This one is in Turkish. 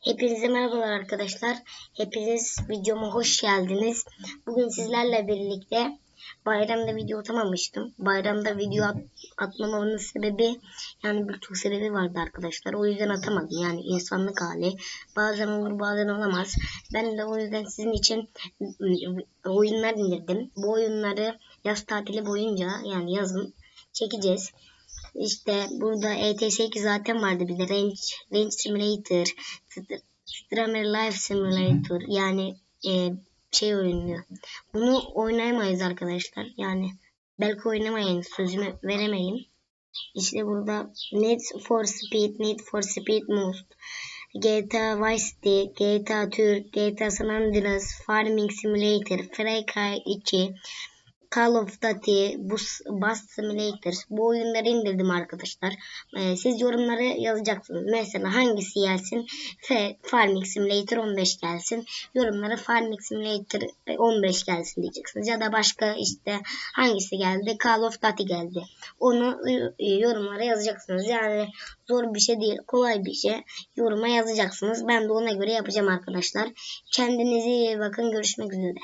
Hepinize merhabalar arkadaşlar. Hepiniz videoma hoş geldiniz. Bugün sizlerle birlikte bayramda video atamamıştım. Bayramda video at atmamamın sebebi yani birçok sebebi vardı arkadaşlar. O yüzden atamadım. Yani insanlık hali. Bazen olur bazen olamaz. Ben de o yüzden sizin için oyunlar indirdim. Bu oyunları yaz tatili boyunca yani yazın çekeceğiz. İşte burada ETS2 zaten vardı bir de Range, Range Simulator, Strammer Life Simulator yani e, şey oyunu. Bunu oynayamayız arkadaşlar. Yani belki oynamayın sözümü veremeyim. İşte burada Need for Speed, Need for Speed Most, GTA Vice City, GTA Türk, GTA San Andreas, Farming Simulator, Fry Cry 2, Call of Duty, Bus, Bus Simulator bu oyunları indirdim arkadaşlar. Ee, siz yorumlara yazacaksınız. Mesela hangisi gelsin? F Farming Simulator 15 gelsin. Yorumlara Farming Simulator 15 gelsin diyeceksiniz. Ya da başka işte hangisi geldi? Call of Duty geldi. Onu e, yorumlara yazacaksınız. Yani zor bir şey değil. Kolay bir şey. Yoruma yazacaksınız. Ben de ona göre yapacağım arkadaşlar. Kendinize iyi bakın. Görüşmek üzere.